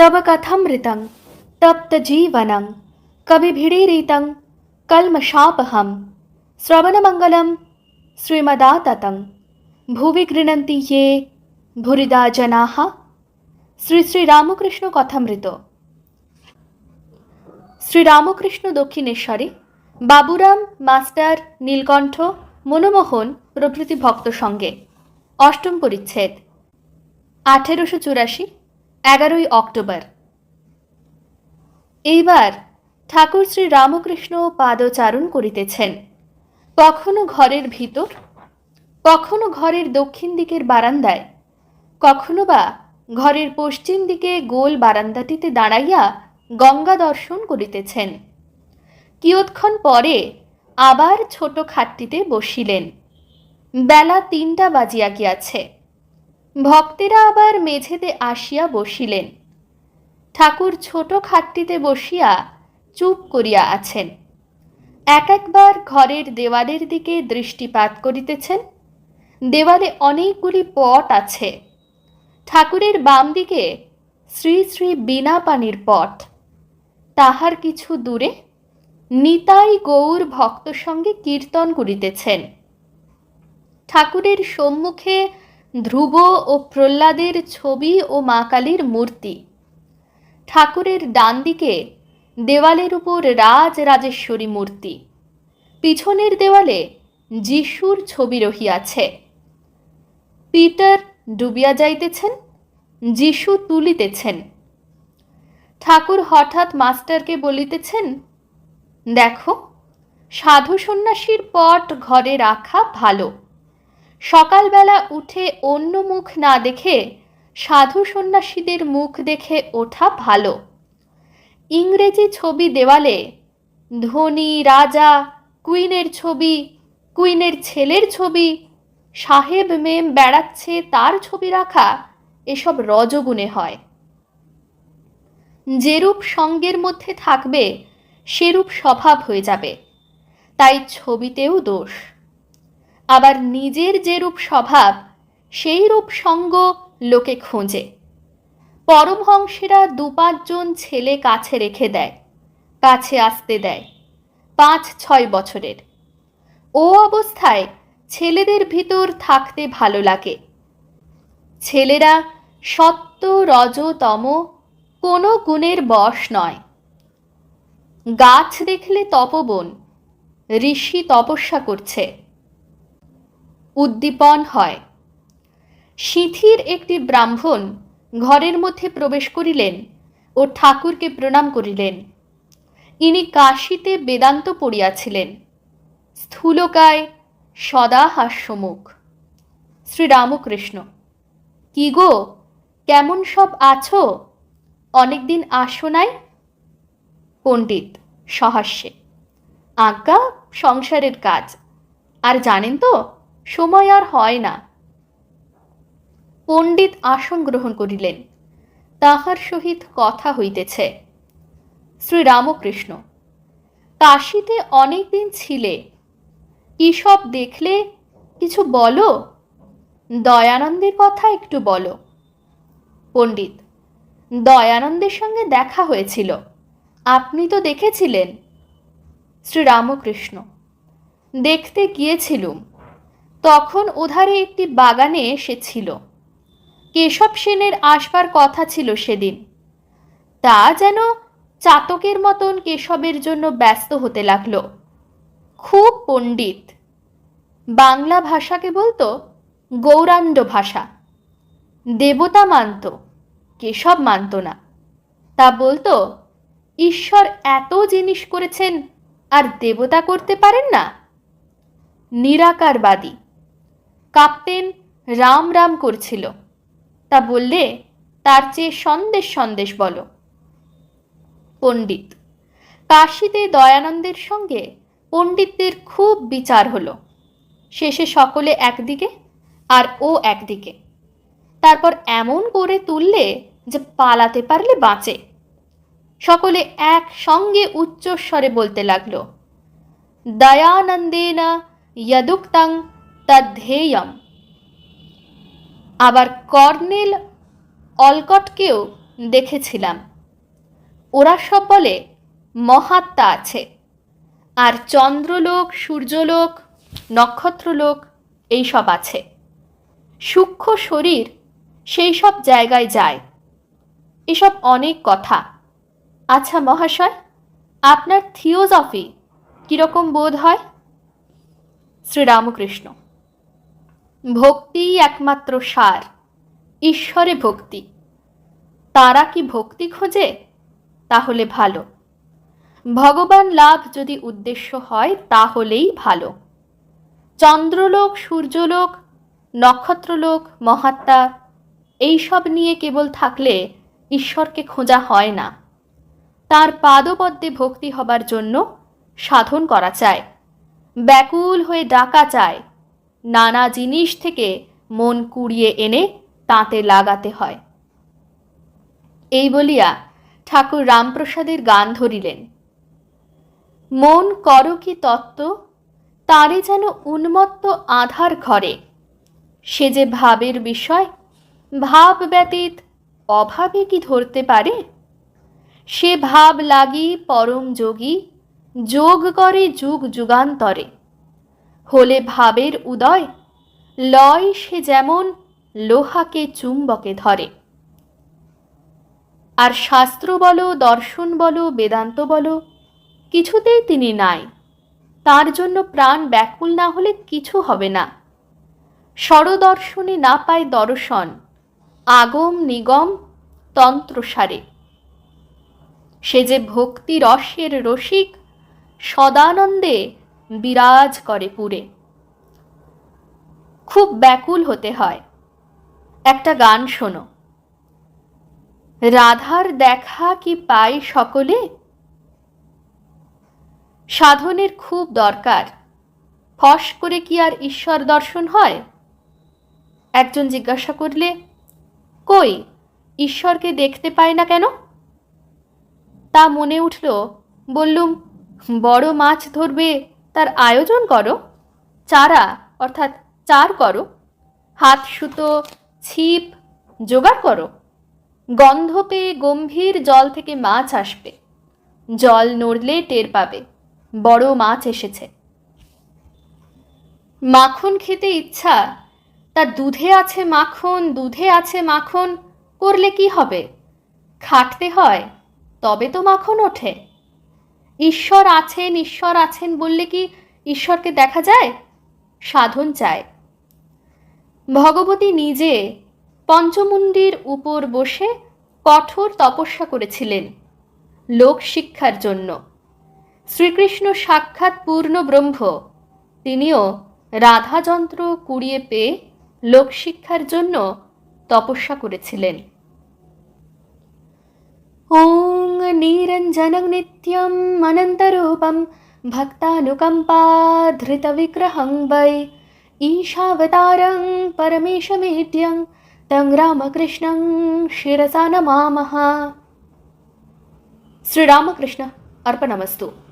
तव कथमृतं तप्तजीवनं कविभिडीरितं कल्मषापहं श्रवणमङ्गलं श्रीमदाततं ভুবি গৃণন্তি ইয়ে ভুরিদা জনাহ শ্রী শ্রী রামকৃষ্ণ কথামৃত শ্রী রামকৃষ্ণ দক্ষিণেশ্বরে বাবুরাম মাস্টার নীলকণ্ঠ মনমোহন প্রভৃতি ভক্ত সঙ্গে অষ্টম পরিচ্ছেদ আঠেরোশো চুরাশি এগারোই অক্টোবর। এইবার ঠাকুর শ্রী রামকৃষ্ণ পাদচারণ করিতেছেন। কখনো ঘরের ভিতর, কখনো ঘরের দক্ষিণ দিকের বারান্দায়, কখনো বা ঘরের পশ্চিম দিকে গোল বারান্দাটিতে দাঁড়াইয়া গঙ্গা দর্শন করিতেছেন। কিয়ৎক্ষণ পরে আবার ছোট খাটটিতে বসিলেন। বেলা তিনটা বাজিয়া গিয়াছে। ভক্তেরা আবার মেঝেতে আসিয়া বসিলেন। ঠাকুর ছোট খাটটিতে বসিয়া চুপ করিয়া আছেন। এক একবার ঘরের দেওয়ালের দিকে দৃষ্টিপাত করিতেছেন। দেওয়ালে অনেকগুলি পট আছে। ঠাকুরের বাম দিকে শ্রী শ্রী বিনা পানির পট। তাহার কিছু দূরে নিতাই গৌর ভক্ত সঙ্গে কীর্তন করিতেছেন। ঠাকুরের সম্মুখে ধ্রুব ও প্রহ্লাদের ছবি ও মা কালীর মূর্তি। ঠাকুরের ডান দিকে দেওয়ালের উপর রাজ রাজেশ্বরী মূর্তি। পিছনের দেওয়ালে যিশুর ছবি রহিয়াছে। পিটার ডুবিয়া যাইতেছেন, যিশু তুলিতেছেন। ঠাকুর হঠাৎ মাস্টারকে বলিতেছেন, দেখো সাধু সন্ন্যাসীর পট ঘরে রাখা ভালো। সকালবেলা উঠে অন্য মুখ না দেখে সাধু সন্ন্যাসীদের মুখ দেখে ওঠা ভালো। ইংরেজি ছবি দেওয়ালে, ধনী রাজা, কুইনের ছবি, কুইনের ছেলের ছবি, সাহেব মেম বেড়াচ্ছে তার ছবি রাখা, এসব রজগুণে হয়। যেরূপ সঙ্গের মধ্যে থাকবে, সেরূপ স্বভাব হয়ে যাবে। তাই ছবিতেও দোষ। আবার নিজের যেরূপ স্বভাব, সেই রূপ সঙ্গ লোকে খোঁজে। পরমহংসেরা দু পাঁচজন ছেলে কাছে রেখে দেয়, কাছে আসতে দেয়, পাঁচ ছয় বছরের। ও অবস্থায় ছেলেদের ভিতর থাকতে ভালো লাগে। ছেলেরা সত্য রজতম, কোনো গুণের বশ নয়। গাছ দেখলে তপবন, ঋষি তপস্যা করছে। উদ্দীপন হয়। সিথির একটি ব্রাহ্মণ ঘরের মধ্যে প্রবেশ করিলেন ও ঠাকুরকে প্রণাম করিলেন। ইনি কাশীতে বেদান্ত পড়িয়াছিলেন। স্থূলকায় সদা হাস্যমুখ। শ্রীরামকৃষ্ণ, কি গো, কেমন সব আছো? অনেকদিন আসো নাই? পণ্ডিত সহাস্যে আজ্ঞা, সংসারের কাজ। আর জানেন তো সময় আর হয় না। পণ্ডিত আসন গ্রহণ করিলেন। তাহার সহিত কথা হইতেছে। শ্রীরামকৃষ্ণ, কাশীতে অনেক দিন ছিলে, কি সব দেখলে কিছু বলো? দয়ানন্দের কথা একটু বলো। পণ্ডিত, দয়ানন্দের সঙ্গে দেখা হয়েছিল। আপনি তো দেখেছিলেন? শ্রীরামকৃষ্ণ, দেখতে গিয়েছিলুম। তখন ওধারে একটি বাগানে এসেছিল কেশব সেনের আসবার কথা ছিল সেদিন। তা যেন চাতকের মতন কেশবের জন্য ব্যস্ত হতে লাগল। খুব পণ্ডিত। বাংলা ভাষাকে বলতো গৌরাণ্ড ভাষা। দেবতা মানত, কেশব মানত না। তা বলতো, ঈশ্বর এত জিনিস করেছেন আর দেবতা করতে পারেন না? নিরাকারবাদী। কাঁপতেন রাম রাম করছিল। তা বললে তার চেয়ে সন্দেশ সন্দেশ বলো। পণ্ডিত, কাশিতে দয়ানন্দের সঙ্গে পণ্ডিতদের খুব বিচার হলো। শেষে সকলে একদিকে আর ও একদিকে। তারপর এমন করে তুললে যে পালাতে পারলে বাঁচে। সকলে একসঙ্গে উচ্চস্বরে বলতে লাগল, দয়ানন্দেন যদুক্তং তদ্ধেয়ম আবার কর্নেল অলকটকেও দেখেছিলাম। ওরা সব বলে মহাত্মা আছে। আর চন্দ্রলোক, সূর্যলোক, নক্ষত্রলোক এইসব আছে। সূক্ষ্ম শরীর সেই সব জায়গায় যায়। এসব অনেক কথা। আচ্ছা মহাশয়, আপনার থিওজফি কীরকম বোধ হয়? শ্রীরামকৃষ্ণ। ভক্তিই একমাত্র সার। ঈশ্বরে ভক্তি। তারা কি ভক্তি খোঁজে? তাহলে ভালো। ভগবান লাভ যদি উদ্দেশ্য হয়, তাহলেই ভালো। চন্দ্রলোক, সূর্যলোক, নক্ষত্রলোক, মহাত্মা, এইসব নিয়ে কেবল থাকলে ঈশ্বরকে খোঁজা হয় না। তার পাদপদ্মে ভক্তি হবার জন্য সাধন করা চায়। ব্যাকুল হয়ে ডাকা চায়। নানা জিনিস থেকে মন কুড়িয়ে এনে তাতে লাগাতে হয়। এই বলিয়া ঠাকুর রামপ্রসাদের গান ধরিলেন। মন কর কি তত্ত্ব, তারে যেন উন্মত্ত আধার ঘরে। সে যে ভাবের বিষয়, ভাব ব্যতীত অভাবে কি ধরতে পারে? সে ভাব লাগি পরম যোগী, যোগ করে যুগ যুগান্তরে। হলে ভাবের উদয়, লয় সে যেমন লোহাকে চুম্বকে ধরে। আর শাস্ত্র বলো, দর্শন বলো, বেদান্ত বলো, কিছুতেই তিনি নাই। তার জন্য প্রাণ ব্যাকুল না হলে কিছু হবে না। স্বরদর্শনে না পায় দর্শন, আগম নিগম তন্ত্রসারে। সে যে ভক্তি রসের রসিক, সদানন্দে বিরাজ করে পুরে। খুব ব্যাকুল হতে হয়। একটা গান শোনো। রাধার দেখা কি পাই সকলে? সাধনের খুব দরকার। ফস করে কি আর ঈশ্বর দর্শন হয়? একজন জিজ্ঞাসা করলে, কই, ঈশ্বরকে দেখতে পায় না কেন? তা মনে উঠল, বললুম, বড় মাছ ধরবে তার আয়োজন করো। চারা, অর্থাৎ চার করো। হাত সুতো, ছিপ জোগাড় করো। গন্ধ পেয়ে গম্ভীর জল থেকে মাছ আসবে। জল নড়লে টের পাবে। বড় মাছ এসেছে। মাখন খেতে ইচ্ছা। তা দুধে আছে মাখন, দুধে আছে মাখন, করলে কি হবে? খাটতে হয়, তবে তো মাখন ওঠে। ঈশ্বর আছেন ঈশ্বর আছেন বললে কি ঈশ্বরকে দেখা যায়? সাধন চায়। ভগবতী নিজে পঞ্চমুণ্ডির উপর বসে কঠোর তপস্যা করেছিলেন লোক শিক্ষার জন্য। শ্রীকৃষ্ণ সাক্ষাৎ পূর্ণ ব্রহ্ম। তিনিও রাধাযন্ত্র কুড়িয়ে পেয়ে লোকশিক্ষার জন্য তপস্যা করেছিলেন। ওং निरञ्जनं नित्यम् अनन्तरूपं भक्तानुकम्पाधृतविग्रहं वै। ईशावतारं परमेशमेद्यं तं रामकृष्णं शिरसा नमामः। श्रीरामकृष्ण अर्पणमस्तु।